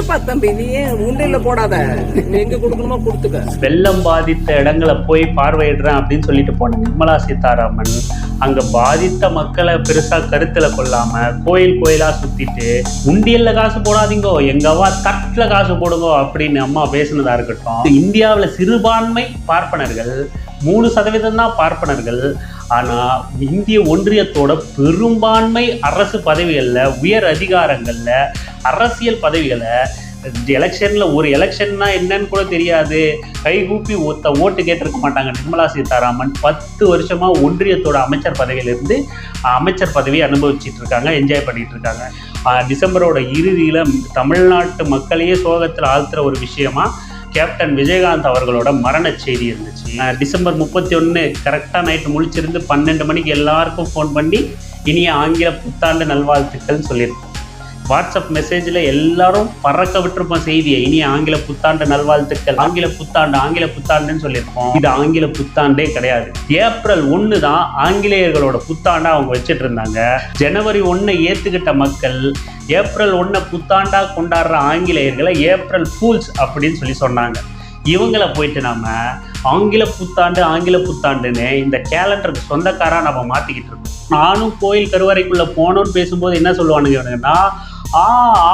இருப்பா தம்பி நீ ஏன் போடாத. நீ எங்க கொடுக்கணுமோ கொடுத்துக்க. வெள்ளம் பாதித்த இடங்களை போய் பார்வையிடுறேன் அப்படின்னு சொல்லிட்டு போன நிர்மலா சீதாராமன் அங்க பாதித்த மக்களை பெருசா கருத்துல கொள்ளாம கோயில் கோயிலா சுத்திட்டு உண்டியல்ல காசு போடாதீங்கோ எங்கவா தட்டுல காசு போடுங்கோ அப்படின்னு அம்மா பேசுனதா இருக்கட்டும். இந்தியாவுல சிறுபான்மை பார்ப்பனர்கள் மூணு சதவீதம் தான் பார்ப்பனர்கள். ஆனால் இந்திய ஒன்றியத்தோட பெரும்பான்மை அரசு பதவிகளில் உயர் அதிகாரங்களில் அரசியல் பதவிகளை எலெக்ஷனில் ஒரு எலெக்ஷன்னா என்னன்னு கூட தெரியாது. கைகூப்பி ஒத்த ஓட்டு கேட்டிருக்க மாட்டாங்க நிர்மலா சீதாராமன். பத்து வருஷமாக ஒன்றியத்தோட அமைச்சர் பதவியிலிருந்து அமைச்சர் பதவியை அனுபவிச்சுட்டு இருக்காங்க என்ஜாய் பண்ணிட்டு இருக்காங்க டிசம்பரோட இறுதியில் தமிழ்நாட்டு மக்களையே சோகத்தில் ஆழ்த்துற ஒரு விஷயமா கேப்டன் விஜயகாந்த் அவர்களோட மரண செய்தி இருந்துச்சு. டிசம்பர் முப்பத்தி ஒன்று கரெக்டாக நைட்டு முழிச்சிருந்து பன்னெண்டு மணிக்கு எல்லாருக்கும் ஃபோன் பண்ணி இனிய ஆங்கில புத்தாண்டு நல்வாழ்த்துக்கள்னு சொல்லியிருக்கோம். வாட்ஸ்அப் மெசேஜில் எல்லாரும் பறக்க விட்டுருப்போம் செய்தியை இனி ஆங்கில புத்தாண்டு நல்வாழ்த்துக்கள் ஆங்கில புத்தாண்டு ஆங்கில புத்தாண்டுன்னு சொல்லியிருக்கோம். இது ஆங்கில புத்தாண்டே கிடையாது. ஏப்ரல் ஒன்று தான் ஆங்கிலேயர்களோட புத்தாண்டை அவங்க வச்சுட்டு இருந்தாங்க. ஜனவரி ஒன்று ஏற்றுக்கிட்ட மக்கள் ஏப்ரல் ஒன்றை புத்தாண்டாக கொண்டாடுற ஆங்கிலேயர்களை ஏப்ரல் ஃபூல்ஸ் அப்படின்னு சொல்லி சொன்னாங்க. இவங்கள போயிட்டு நம்ம ஆங்கில புத்தாண்டு ஆங்கில புத்தாண்டுன்னு இந்த கேலண்டருக்கு சொந்தக்காராக நம்ம மாற்றிக்கிட்டு இருக்கோம். நானும் கோயில் கருவறைக்குள்ளே போனோன்னு பேசும்போது என்ன சொல்லுவானுங்க இவனுங்கன்னா ஆ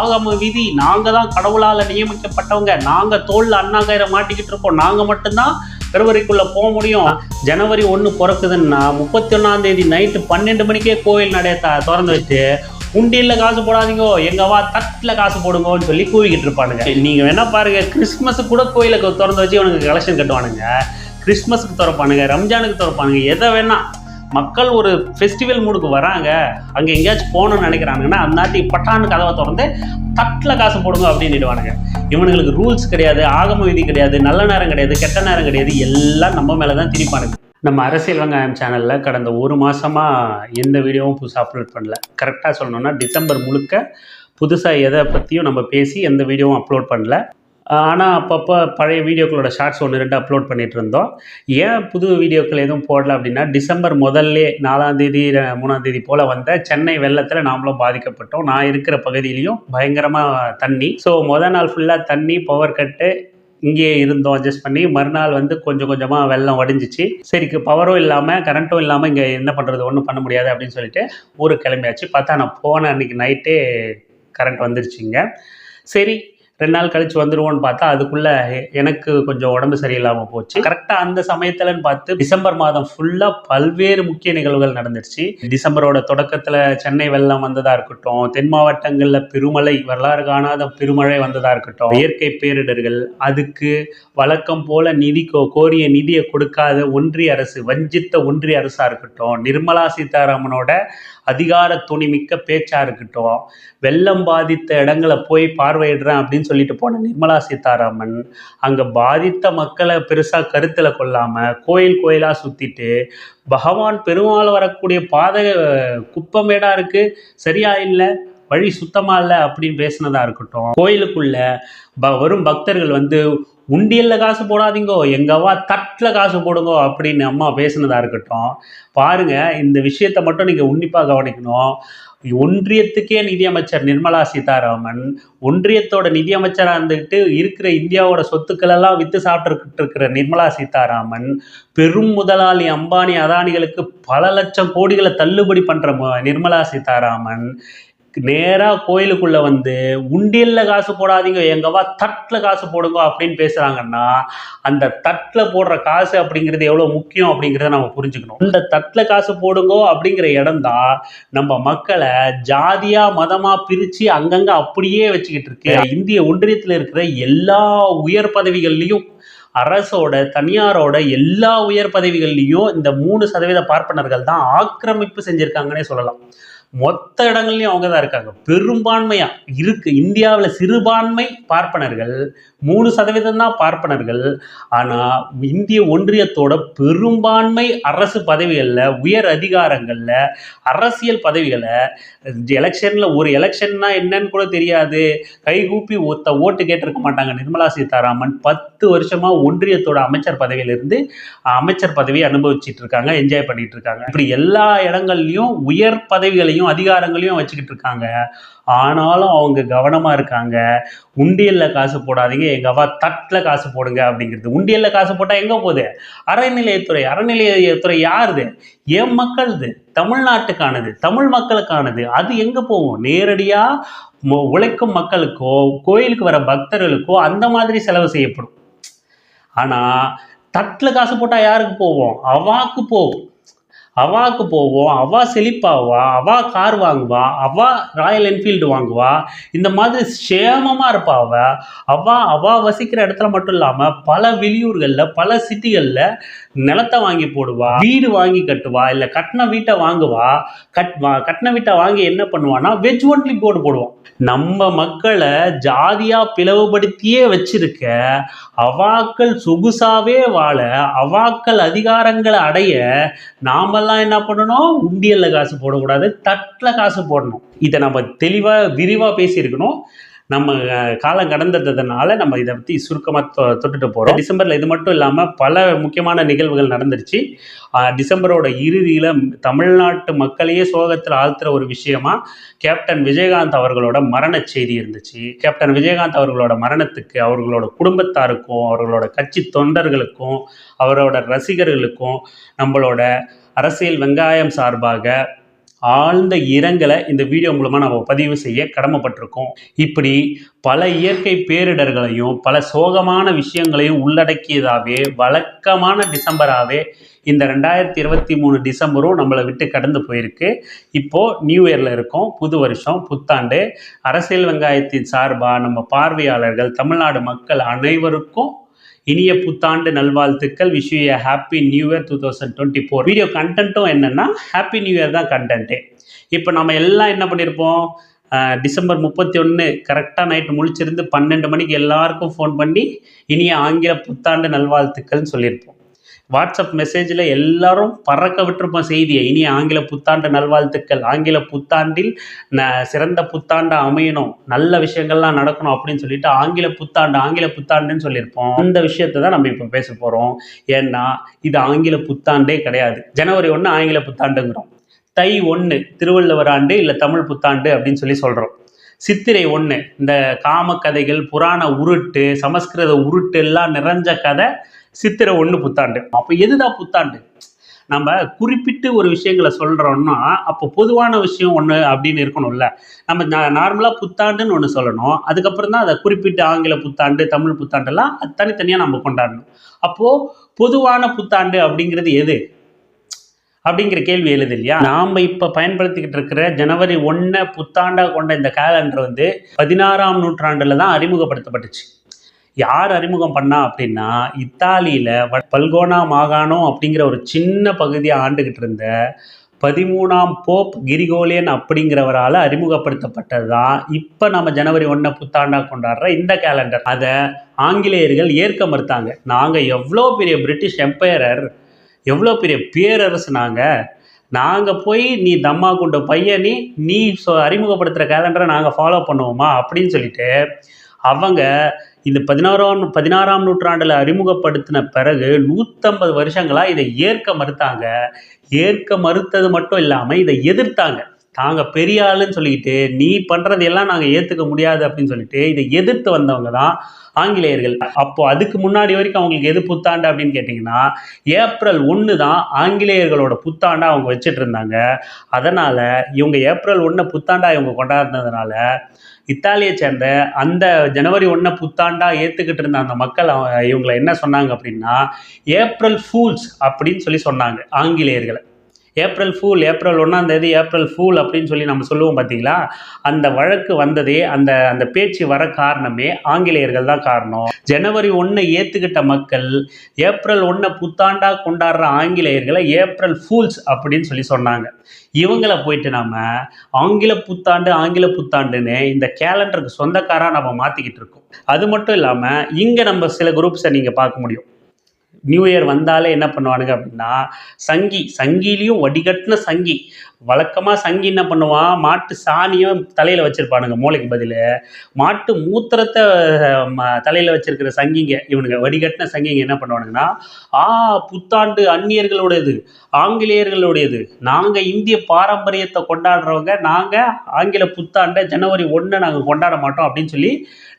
ஆகம விதி நாங்கள் தான் கடவுளால் நியமிக்கப்பட்டவங்க. நாங்கள் தோல்ல அண்ணாங்கயிரை மாட்டிக்கிட்டு இருக்கோம். நாங்கள் மட்டும்தான் கருவறைக்குள்ளே போக முடியும். ஜனவரி ஒன்று பிறக்குதுன்னா முப்பத்தி ஒன்னாம் தேதி நைட்டு பன்னெண்டு மணிக்கே கோயில் நடைய த- திறந்து வச்சு உண்டியல்ல காசு போடாதீங்கோ எங்கவா தட்டுல காசு போடுங்கோன்னு சொல்லி கூவிக்கிட்டு இருப்பானுங்க. நீங்க வேணா பாருங்க கிறிஸ்மஸுக்கு கூட கோயிலை க- திறந்து வச்சு இவனுக்கு கலெக்ஷன் கட்டுவானுங்க. கிறிஸ்மஸுக்கு திறப்பானுங்க ரம்ஜானுக்கு திறப்பானுங்க எதை வேணா. மக்கள் ஒரு ஃபெஸ்டிவல் மூடுக்கு வராங்க அங்கே எங்கேயாச்சும் போகணும்னு நினைக்கிறானுங்கன்னா அந்த நாட்டி பட்டான்னு கதவை திறந்து தட்டில் காசு போடுங்க அப்படின்னுடுவானுங்க. இவனுங்களுக்கு ரூல்ஸ் கிடையாது ஆகம விதி கிடையாது நல்ல நேரம் கிடையாது கெட்ட நேரம் கிடையாது எல்லாம் நம்ம மேலே தான் திரிப்பானுங்க நம்ம அரசியல் வெங்காயம் சேனலில் கடந்த ஒரு மாதமாக எந்த வீடியோவும் புதுசாக அப்லோட் பண்ணல. கரெக்டாக சொல்லணும்னா டிசம்பர் முழுக்க புதுசாக எதை பற்றியும் நம்ம பேசி எந்த வீடியோவும் அப்லோட் பண்ணல. ஆனால் அப்பப்போ பழைய வீடியோக்களோட ஷார்ட்ஸ் ஒன்று ரெண்டு அப்லோட் பண்ணிட்டு இருந்தோம். ஏன் புது வீடியோக்கள் எதுவும் போடல அப்படின்னா டிசம்பர் முதல்ல நாலாந்தேதி மூணாந்தேதி போல் வந்த சென்னை வெள்ளத்தில் நாமளும் பாதிக்கப்பட்டோம். நான் இருக்கிற பகுதியிலையும் பயங்கரமாக தண்ணி. ஸோ மொதல் நாள் ஃபுல்லாக தண்ணி பவர் கட்டு இங்கேயே இருந்தோம் அட்ஜஸ்ட் பண்ணி மறுநாள் வந்து கொஞ்சம் கொஞ்சமாக வெள்ளம் உடஞ்சிச்சு சரிக்கு பவரும் இல்லாமல் கரண்ட்டும் இல்லாமல் இங்கே என்ன பண்ணுறது ஒன்றும் பண்ண முடியாது அப்படின்னு சொல்லிட்டு ஊருக்கு கிளம்பியாச்சு. பார்த்தா நான் போன அன்னைக்கு நைட்டே கரண்ட் வந்துருச்சுங்க சரி ரெண்டு நாள் கழிச்சு வந்துருவோம்னு பார்த்தா அதுக்குள்ள எனக்கு கொஞ்சம் உடம்பு சரியில்லாமல் போச்சு. கரெக்டாக அந்த சமயத்துலன்னு பார்த்து டிசம்பர் மாதம் ஃபுல்லாக பல்வேறு முக்கிய நிகழ்வுகள் நடந்துருச்சு. டிசம்பரோட தொடக்கத்தில் சென்னை வெள்ளம் வந்ததா இருக்கட்டும் தென் மாவட்டங்களில் பெருமழை வரலாறு காணாத பெருமழை வந்ததா இருக்கட்டும் இயற்கை பேரிடர்கள் அதுக்கு வழக்கம் போல நிதி கோ- கோரிய நிதியை கொடுக்காத ஒன்றிய அரசு வஞ்சித்த ஒன்றிய அரசா இருக்கட்டும் நிர்மலா சீதாராமனோட அதிகார துணிமிக்க பேச்சா இருக்கட்டும் வெள்ளம் பாதித்த இடங்களை போய் பார்வையிடுறேன் அப்படின்னு சொல்லிட்டு போன நிர்மலா சீதாராமன் அங்கே பாதித்த மக்களை பெருசாக கருத்தில் கொள்ளாமல் கோயில் கோயிலாக சுற்றிட்டு பகவான் பெருமாள் வரக்கூடிய பாதை குப்பமேடாக இருக்குது சரியா இல்லை வழி சுத்தமாக இல்லை அப்படின்னு பேசினதா இருக்கட்டும். கோயிலுக்குள்ள ப வரும் பக்தர்கள் வந்து உண்டியல்ல காசு போடாதீங்கோ எங்கவா தட்டில் காசு போடுங்கோ அப்படின்னு அம்மா பேசினதாக இருக்கட்டும். பாருங்க இந்த விஷயத்தை மட்டும் நீங்கள் உன்னிப்பாக கவனிக்கணும். ஒன்றியத்துக்கே நிதியமைச்சர் நிர்மலா சீதாராமன் ஒன்றியத்தோட நிதியமைச்சராக இருந்துக்கிட்டு இருக்கிற இந்தியாவோட சொத்துக்கள் எல்லாம் வித்து சாப்பிட்டுக்கிட்டு இருக்கிற நிர்மலா சீதாராமன் பெரும் முதலாளி அம்பானி அதானிகளுக்கு பல லட்சம் கோடிகளை தள்ளுபடி பண்ணுற நிர்மலா சீதாராமன் நேராக கோயிலுக்குள்ளே வந்து உண்டியல்ல காசு போடாதீங்க எங்கவா தட்டில் காசு போடுங்க அப்படின்னு பேசுகிறாங்கன்னா அந்த தட்டில் போடுற காசு அப்படிங்கிறது எவ்வளோ முக்கியம் அப்படிங்கிறத நம்ம புரிஞ்சுக்கணும். இந்த தட்டில் காசு போடுங்கோ அப்படிங்கிற இடம் தான் நம்ம மக்களை ஜாதியாக மதமாக பிரிச்சு அங்கங்கே அப்படியே வச்சுக்கிட்டு இருக்கு. இந்திய ஒன்றியத்தில் இருக்கிற எல்லா உயர் பதவிகள்லையும் அரசோட தனியாரோட எல்லா உயர் பதவிகள்லையும் இந்த மூணு சதவீத பார்ப்பனர்கள் தான் ஆக்கிரமிப்பு செஞ்சுருக்காங்கன்னே சொல்லலாம். மொத்த இடங்கள்லையும் அவங்க தான் இருக்காங்க. பெரும்பான்மையா இருக்கு. இந்தியாவில் சிறுபான்மை பார்ப்பனர்கள் மூணு சதவீதம் தான் பார்ப்பனர்கள். ஆனா இந்திய ஒன்றியத்தோட பெரும்பான்மை அரசு பதவிகளில் உயர் அதிகாரங்கள்ல அரசியல் பதவிகளை எலெக்ஷன்ல ஒரு எலெக்ஷன்னா என்னன்னு கூட தெரியாது. கைகூப்பி ஒத்த ஓட்டு கேட்டிருக்க மாட்டாங்க நிர்மலா சீதாராமன். பத்து வருஷமா ஒன்றியத்தோட அமைச்சர் பதவியிலிருந்து அமைச்சர் பதவியை அனுபவிச்சுட்டு இருக்காங்க என்ஜாய் பண்ணிட்டு இருக்காங்க. இப்படி எல்லா இடங்கள்லையும் உயர் பதவிகளையும் அதிகாரங்களையும் வச்சுக்கிட்டு இருக்காங்க. ஆனாலும் அவங்க கவனமாக இருக்காங்க. உண்டியலில் காசு போடாதீங்க. எங்கள் அவா தட்டில் காசு போடுங்க அப்படிங்கிறது. உண்டியலில் காசு போட்டால் எங்கே போகுது? அறநிலையத்துறை. அறநிலையத்துறை யாருது? என் மக்கள்து. தமிழ்நாட்டுக்கானது. தமிழ் மக்களுக்கானது. அது எங்கே போகும்? நேரடியாக உழைக்கும் மக்களுக்கோ கோயிலுக்கு வர பக்தர்களுக்கோ அந்த மாதிரி செலவு செய்யப்படும். ஆனால் தட்டில் காசு போட்டால் யாருக்கு போவோம் அவாக்கு போகும். அவாக்கு போவோம் அவா செழிப்பாவா அவா கார் வாங்குவா அவா ராயல் என்ஃபீல்டு வாங்குவா இந்த மாதிரி சேமமாக இருப்பா அவ. அவா அவா வசிக்கிற இடத்துல மட்டும் இல்லாமல் பல வெளியூர்களில் பல சிட்டிகளில் நிலத்தை வாங்கி போடுவா வீடு வாங்கி கட்டுவா இல்லை கட்டின வீட்டை வாங்குவா கட் வா- கட்டின வீட்டை வாங்கி என்ன பண்ணுவான்னா வெஜ் ஒன்லி போர்டு போடுவோம் நம்ம மக்களை ஜாதியாக பிளவுபடுத்தியே வச்சிருக்க அவாக்கள் சொகுசாவே வாழ அவாக்கள் அதிகாரங்களை அடைய நாமெல்லாம் என்ன பண்ணணும்? உண்டியலில் காசு போடக்கூடாது தட்டில் காசு போடணும். இதை நம்ம தெளிவாக விரிவாக பேசியிருக்கணும். நம்ம காலம் கடந்ததுனால நம்ம இதை பற்றி சுருக்கமாக தொட்டுட்டு போகிறோம் டிசம்பரில் இது மட்டும் இல்லாமல் பல முக்கியமான நிகழ்வுகள் நடந்துருச்சு. டிசம்பரோட இறுதியில் தமிழ்நாட்டு மக்களையே சோகத்தில் ஆழ்த்துற ஒரு விஷயமா கேப்டன் விஜயகாந்த் அவர்களோட மரண செய்தி இருந்துச்சு. கேப்டன் விஜயகாந்த் அவர்களோட மரணத்துக்கு அவர்களோட குடும்பத்தாருக்கும் அவர்களோட கட்சி தொண்டர்களுக்கும் அவரோட ரசிகர்களுக்கும் நம்மளோட அரசியல் வெங்காயம் சார்பாக ஆழ்ந்த இரங்கலை இந்த வீடியோ மூலமாக நம்ம பதிவு செய்ய கடமைப்பட்டிருக்கோம். இப்படி பல இயற்கை பேரிடர்களையும் பல சோகமான விஷயங்களையும் உள்ளடக்கியதாகவே வழக்கமான டிசம்பராகவே இந்த ரெண்டாயிரத்தி இருபத்தி மூணு டிசம்பரும் நம்மளை விட்டு கடந்து போயிருக்கு. இப்போது நியூ இயரில் இருக்கோம். புது வருஷம் புத்தாண்டு. அரசியல் வெங்காயத்தின் சார்பாக நம்ம பார்வையாளர்கள் தமிழ்நாடு மக்கள் அனைவருக்கும் இனிய புத்தாண்டு நல்வாழ்த்துக்கள். Wish you happy new year two thousand twenty four video கண்டென்ட்டும் என்னென்னா ஹாப்பி நியூ இயர் தான் கண்டென்ட்டே இப்போ நம்ம எல்லாம் என்ன பண்ணியிருப்போம் டிசம்பர் முப்பத்தி ஒன்று கரெக்டாக நைட்டு முழிச்சிருந்து பன்னெண்டு மணிக்கு எல்லாருக்கும் ஃபோன் பண்ணி இனிய ஆங்கில புத்தாண்டு நல்வாழ்த்துக்கள்னு சொல்லியிருப்போம் வாட்ஸ்அப் மெசேஜில் எல்லாரும் பறக்க விட்டுருப்போம் செய்தியை. இனி ஆங்கில புத்தாண்டு நல்வாழ்த்துக்கள். ஆங்கில புத்தாண்டில் ந- சிறந்த புத்தாண்டு அமையணும். நல்ல விஷயங்கள்லாம் நடக்கணும் அப்படின்னு சொல்லிட்டு ஆங்கில புத்தாண்டு ஆங்கில புத்தாண்டுன்னு சொல்லியிருப்போம். அந்த விஷயத்தை தான் நம்ம இப்போ பேச போகிறோம் ஏன்னா இது ஆங்கில புத்தாண்டே கிடையாது. ஜனவரி ஒன்று ஆங்கில புத்தாண்டுங்கிறோம். தை ஒன்று திருவள்ளுவர் ஆண்டு இல்லை தமிழ் புத்தாண்டு அப்படின்னு சொல்லி சொல்கிறோம் சித்திரை ஒன்று இந்த காம கதைகள் புராண உருட்டு சமஸ்கிருத உருட்டு எல்லாம் நிறைஞ்ச கதை சித்திரை ஒன்று புத்தாண்டு. அப்போ எதுதான் புத்தாண்டு? நம்ம குறிப்பிட்டு ஒரு விஷயங்களை சொல்கிறோம்னா அப்போ பொதுவான விஷயம் ஒன்று அப்படின்னு இருக்கணும்ல. நம்ம நார்மலாக புத்தாண்டுன்னு ஒன்று சொல்லணும். அதுக்கப்புறம் தான் அதை குறிப்பிட்டு ஆங்கில புத்தாண்டு தமிழ் புத்தாண்டெல்லாம் அது தனித்தனியாக நம்ம கொண்டாடணும். அப்போது பொதுவான புத்தாண்டு அப்படிங்கிறது எது? அப்படிங்கிற கேள்வி எழுது இல்லையா? நாம் இப்போ பயன்படுத்திக்கிட்டு இருக்கிற ஜனவரி ஒன்றை புத்தாண்டாக கொண்ட இந்த கேலண்டர் வந்து பதினாறாம் நூற்றாண்டில் தான் அறிமுகப்படுத்தப்பட்டுச்சு. யார் அறிமுகம் பண்ணா அப்படின்னா இத்தாலியில் பல்கோனா மாகாணம் அப்படிங்கிற ஒரு சின்ன பகுதியை ஆண்டுகிட்டு இருந்த பதிமூணாம் போப் கிரிகோலியன் அப்படிங்கிறவரால் அறிமுகப்படுத்தப்பட்டது தான் இப்போ நம்ம ஜனவரி ஒன்றை புத்தாண்டாக கொண்டாடுற இந்த கேலண்டர் அதை ஆங்கிலேயர்கள் ஏற்க மறுத்தாங்க. நாங்கள் எவ்வளோ பெரிய பிரிட்டிஷ் எம்பையரர் எவ்வளோ பெரிய பேரரசு நாங்கள் நாங்கள் போய் நீ தம்மா கொண்ட பையனி நீ அறிமுகப்படுத்துகிற கேலண்டரை நாங்கள் ஃபாலோ பண்ணுவோமா அப்படின்னு சொல்லிட்டு அவங்க இந்த பதினாறாம் பதினாறாம் நூற்றாண்டில் அறிமுகப்படுத்தின பிறகு நூற்றம்பது வருஷங்களாக இதை ஏற்க மறுத்தாங்க. ஏற்க மறுத்தது மட்டும் இல்லாமல் இதை எதிர்த்தாங்க. தாங்க பெரிய ஆளுன்னு சொல்லிக்கிட்டு நீ பண்ணுறது எல்லாம் நாங்கள் ஏற்றுக்க முடியாது அப்படின்னு சொல்லிட்டு இதை எதிர்த்து வந்தவங்க தான் ஆங்கிலேயர்கள். அப்போ அதுக்கு முன்னாடி வரைக்கும் அவங்களுக்கு எது புத்தாண்டு அப்படின்னு கேட்டிங்கன்னா ஏப்ரல் ஒன்று தான் ஆங்கிலேயர்களோட புத்தாண்டை அவங்க வச்சுட்டு இருந்தாங்க அதனால் இவங்க ஏப்ரல் ஒன்று புத்தாண்டாக இவங்க கொண்டாடுனதுனால இத்தாலியை சேர்ந்த அந்த ஜனவரி ஒன்றை புத்தாண்டாக ஏற்றுக்கிட்டு இருந்த அந்த மக்கள் அவங்க- இவங்களை என்ன சொன்னாங்க அப்படின்னா ஏப்ரல் ஃபூல்ஸ் அப்படின்னு சொல்லி சொன்னாங்க ஆங்கிலேயர்களை. ஏப்ரல் ஃபூல் ஏப்ரல் ஒன்றாம் தேதி ஏப்ரல் ஃபூல் அப்படின்னு சொல்லி நம்ம சொல்லுவோம் பார்த்தீங்களா அந்த வழக்கு வந்ததே அந்த அந்த பேச்சு வர காரணமே ஆங்கிலேயர்கள் தான் காரணம். ஜனவரி ஒன்றை ஏற்றுக்கிட்ட மக்கள் ஏப்ரல் ஒன்றை புத்தாண்டா கொண்டாடுற ஆங்கிலேயர்களை ஏப்ரல் ஃபூல்ஸ் அப்படின்னு சொல்லி சொன்னாங்க. இவங்களை போயிட்டு நாம் ஆங்கில புத்தாண்டு ஆங்கில புத்தாண்டுன்னு இந்த கேலண்டருக்கு சொந்தக்காராக நம்ம மாற்றிக்கிட்டு இருக்கோம். அது மட்டும் இல்லாமல் இங்கே நம்ம சில குரூப்ஸை நீங்கள் பார்க்க முடியும். நியூ இயர் வந்தாலே என்ன பண்ணுவானுங்க அப்படின்னா சங்கி சங்கிலையும் வடிகட்டின சங்கி. வழக்கமாக சங்கி என்ன பண்ணுவான்? மாட்டு சாணியும் தலையில் வச்சுருப்பானுங்க மூளைக்கு பதில். மாட்டு மூத்திரத்தை தலையில் வச்சிருக்கிற சங்கிங்க இவனுங்க வடிகட்டின சங்கிங்க என்ன பண்ணுவானுங்கன்னா ஆ புத்தாண்டு அந்நியர்களுடையது ஆங்கிலேயர்களுடையது. நாங்கள் இந்திய பாரம்பரியத்தை கொண்டாடுறவங்க நாங்கள் ஆங்கில புத்தாண்டை ஜனவரி ஒன்று நாங்கள் கொண்டாட மாட்டோம் அப்படின்னு சொல்லி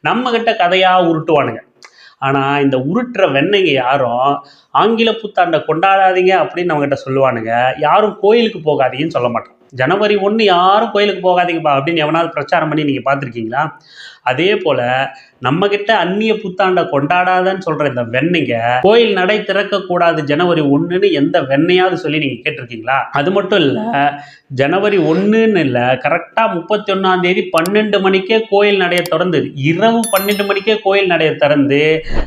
நம்மக்கிட்ட கதையாக உருட்டுவானுங்க. ஆனால் இந்த உருட்டுற வெண்ணைங்க யாரும் ஆங்கில புத்தாண்டை கொண்டாடாதீங்க அப்படின்னு நம்மகிட்ட சொல்லுவானுங்க. யாரும் கோயிலுக்கு போகாதீங்கன்னு சொல்ல மாட்டோம் ஜனவரி ஒன்று யாரும் கோயிலுக்கு போகாதீங்கப்பா அப்படின்னு எவனாவது பிரச்சாரம் பண்ணி நீங்கள் பார்த்துருக்கீங்களா? அதே போல் நம்மக்கிட்ட அந்நிய புத்தாண்டை கொண்டாடாதன்னு சொல்கிற இந்த வெண்ணைங்க கோயில் நடை திறக்கக்கூடாது ஜனவரி ஒன்றுன்னு எந்த வெண்ணையாவது சொல்லி நீங்கள் கேட்டிருக்கீங்களா? அது மட்டும் இல்லை ஜனவரி ஒன்றுன்னு இல்லை கரெக்டாக முப்பத்தி ஒன்றாம் தேதி பன்னெண்டு மணிக்கே கோயில் நடைய திறந்து இரவு பன்னெண்டு மணிக்கே கோயில் நடைய திறந்து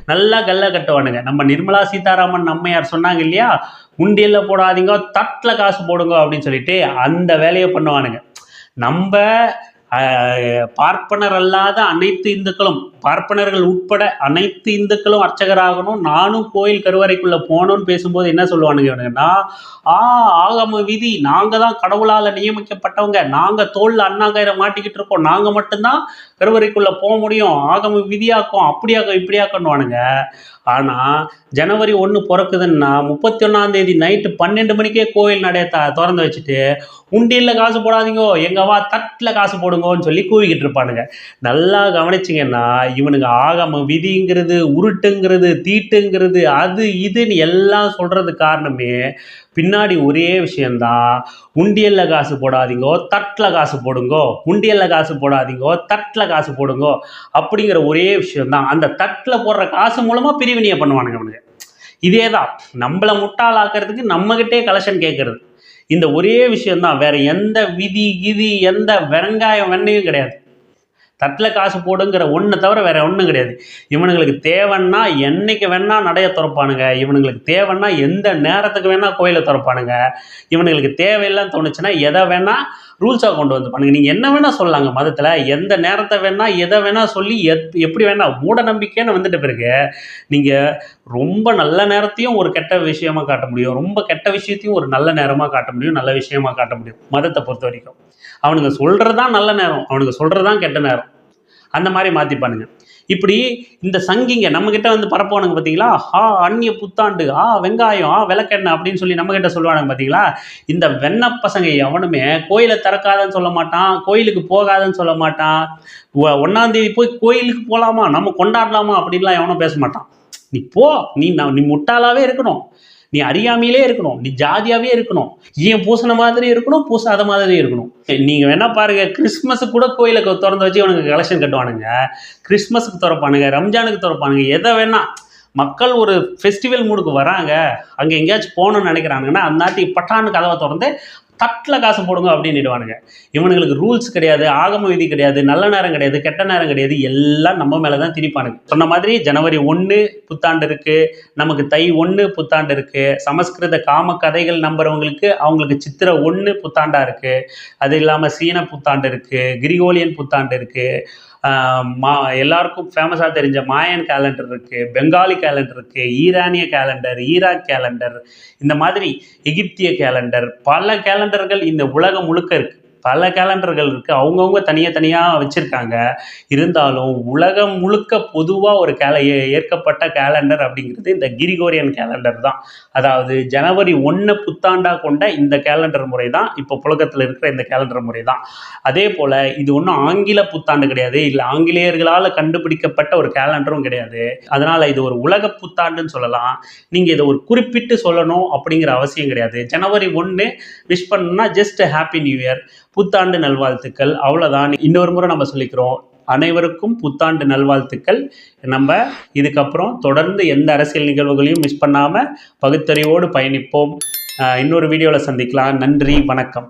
நல்லா கல்ல கட்டுவானுங்க. நம்ம நிர்மலா சீதாராமன் அம்மையார் சொன்னாங்க இல்லையா? உண்டியலில் போடாதீங்க தட்டில் காசு போடுங்க அப்படின்னு சொல்லிட்டு அந்த வேலையை பண்ணுவானுங்க. நம்ம பார்ப்பனர் அல்லாத அனைத்து இந்துக்களும் பார்ப்பனர்கள் உட்பட அனைத்து இந்துக்களும் அர்ச்சகராகணும். நானும் கோயில் கருவறைக்குள்ளே போனோன்னு பேசும்போது என்ன சொல்லுவானுங்க இவனுங்கன்னா ஆ ஆகம விதி நாங்கள் தான் கடவுளால் நியமிக்கப்பட்டவங்க. நாங்கள் தோல்ல அண்ணாங்கயிற மாட்டிக்கிட்டு இருக்கோம். நாங்கள் மட்டும்தான் கருவறைக்குள்ளே போக முடியும். ஆகம விதியாக்கும் அப்படியாக்கும் இப்படியாக்கணுவானுங்க ஆனால் ஜனவரி ஒன்று பிறக்குதுன்னா முப்பத்தி ஒன்றாம் தேதி நைட்டு பன்னெண்டு மணிக்கே கோயில் நடைய த திறந்து வச்சுட்டு உண்டியில் காசு போடாதீங்கோ எங்கவா தட்டில் காசு போடுங்கோன்னு சொல்லி கூவிக்கிட்டு இருப்பானுங்க. நல்லா கவனிச்சிங்கன்னா இவனுங்க ஆகம விதிங்கிறது உருட்டுங்கிறது தீட்டுங்கிறது அது இதுன்னு எல்லாம் சொல்கிறது காரணமே பின்னாடி ஒரே விஷயந்தான் உண்டியல்ல காசு போடாதீங்கோ தட்டில் காசு போடுங்கோ உண்டியல்ல காசு போடாதீங்கோ தட்டில் காசு போடுங்கோ அப்படிங்கிற ஒரே விஷயந்தான் அந்த தட்டில் போடுற காசு மூலமாக பிரிவினையை பண்ணுவானுங்க அவனுங்க இதே தான் நம்மளை முட்டாளாக்குறதுக்கு நம்மகிட்டே கலெக்ஷன் கேட்கறது இந்த ஒரே விஷயம்தான் வேற எந்த விதி இது எந்த வெங்காயம் வெண்ணையும் கிடையாது. தட்டில் காசு போடுங்கிற ஒன்று தவிர வேற ஒன்றும் கிடையாது. இவனுங்களுக்கு தேவைன்னா என்னைக்கு வேணால் நடைய திறப்பானுங்க. இவனுங்களுக்கு தேவைன்னா எந்த நேரத்துக்கு வேணால் கோயிலை திறப்பானுங்க. இவனுங்களுக்கு தேவையில்லாம் தோணுச்சுன்னா எதை வேணால் ரூல்ஸாக கொண்டு வந்து பண்ணுங்க நீங்கள் என்ன வேணால் சொல்லலாங்க மதத்தில். எந்த நேரத்தை வேணால் எதை வேணால் சொல்லி எத் எப்படி வேணால் மூட நம்பிக்கைன்னு வந்துட்ட பிறகு நீங்கள் ரொம்ப நல்ல நேரத்தையும் ஒரு கெட்ட விஷயமா காட்ட முடியும். ரொம்ப கெட்ட விஷயத்தையும் ஒரு நல்ல நேரமாக காட்ட முடியும். நல்ல விஷயமா காட்ட முடியும். மதத்தை பொறுத்த வரைக்கும். அவனுங்க சொல்கிறதான் நல்ல நேரம் அவனுங்க சொல்கிறது தான் கெட்ட நேரம். அந்த மாதிரி மாற்றிப்பானுங்க இப்படி இந்த சங்கிங்க நம்மக்கிட்ட வந்து பரப்புவானுங்க பார்த்தீங்களா ஆ அந்நிய புத்தாண்டு ஆ வெங்காயம் ஆ விளக்கெண்ணெய் அப்படின்னு சொல்லி நம்மக்கிட்ட சொல்லுவானுங்க பார்த்தீங்களா இந்த வெண்ண பசங்க எவனுமே கோயிலை திறக்காதன்னு சொல்ல மாட்டான் கோயிலுக்கு போகாதன்னு சொல்ல மாட்டான். ஒன்றாந்தேதி போய் கோயிலுக்கு போகலாமா நம்ம கொண்டாடலாமா? அப்படின்லாம் எவனும் பேச மாட்டான். நீ போ நீ நான் நீ முட்டாளாவே இருக்கணும். நீ அறியாமையிலே இருக்கணும். நீ ஜாதியாவே இருக்கணும். ஏன் பூசண மாதிரி இருக்கணும் பூசாத மாதிரி இருக்கணும். நீங்க வேணா பாருங்க கிறிஸ்மஸ் கூட கோயிலுக்கு திறந்து வச்சு உனக்கு கலெக்ஷன் கட்டுவானுங்க. கிறிஸ்மஸுக்கு திறப்பானுங்க ரம்ஜானுக்கு திறப்பானுங்க எதை வேணா. மக்கள் ஒரு ஃபெஸ்டிவல் மூடுக்கு வராங்க. அங்கே எங்கேயாச்சும் போகணும்னு நினைக்கிறானுங்கன்னா அந்த நாட்டி பட்டான்னு கதவை திறந்து தட்டில் காசு போடுங்க அப்படின்னுடுவானுங்க. இவனுங்களுக்கு ரூல்ஸ் கிடையாது ஆகம விதி கிடையாது நல்ல நேரம் கிடையாது கெட்ட நேரம் கிடையாது எல்லாம் நம்ம மேலே தான் திணிப்பானுங்க. சொன்ன மாதிரி ஜனவரி ஒன்று புத்தாண்டு இருக்குது நமக்கு தை ஒன்று புத்தாண்டு இருக்குது சமஸ்கிருத காம கதைகள் நம்புறவங்களுக்கு அவங்களுக்கு சித்திரை ஒன்று புத்தாண்டாக இருக்குது அது இல்லாமல் சீன புத்தாண்டு இருக்குது கிரிகோலியன் புத்தாண்டு இருக்குது மா எல்லாருக்கும் ஃபேமஸாக தெரிஞ்ச மாயன் கேலண்டர் இருக்குது பெங்காலி கேலண்டர் இருக்குது ஈரானிய கேலண்டர் ஈராக் கேலண்டர் இந்த மாதிரி எகிப்திய கேலண்டர் பல கேலண்டர்கள் இந்த உலகம் முழுக்க இருக்குது பல கேலண்டர்கள் இருக்குது அவங்கவுங்க தனியாக தனியாக வச்சுருக்காங்க. இருந்தாலும் உலகம் முழுக்க பொதுவாக ஒரு கேல ஏ- ஏற்கப்பட்ட கேலண்டர் அப்படிங்கிறது இந்த கிரிகோரியன் கேலண்டர் தான். அதாவது ஜனவரி ஒன்று புத்தாண்டாக கொண்ட இந்த கேலண்டர் முறை தான். இப்போ புழக்கத்தில் இருக்கிற இந்த கேலண்டர் முறை தான். அதே போல் இது ஒன்றும் ஆங்கில புத்தாண்டு கிடையாது. இல்லை ஆங்கிலேயர்களால் கண்டுபிடிக்கப்பட்ட ஒரு கேலண்டரும் கிடையாது. அதனால் இது ஒரு உலக புத்தாண்டுன்னு சொல்லலாம். நீங்கள் இதை ஒரு குறிப்பிட்டு சொல்லணும் அப்படிங்கிற அவசியம் கிடையாது. ஜனவரி ஒன்று விஷ் பண்ணணும்னா ஜஸ்ட் ஹாப்பி நியூ இயர் புத்தாண்டு நல்வாழ்த்துக்கள். அவ்வளோதான் இன்னொரு முறை நம்ம சொல்லிக்கிறோம். அனைவருக்கும் புத்தாண்டு நல்வாழ்த்துக்கள். நம்ம இதுக்கப்புறம் தொடர்ந்து எந்த அரசியல் நிகழ்வுகளையும் மிஸ் பண்ணாமல் பகுத்தறிவோடு பயணிப்போம். இன்னொரு வீடியோவில் சந்திக்கலாம். நன்றி. வணக்கம்.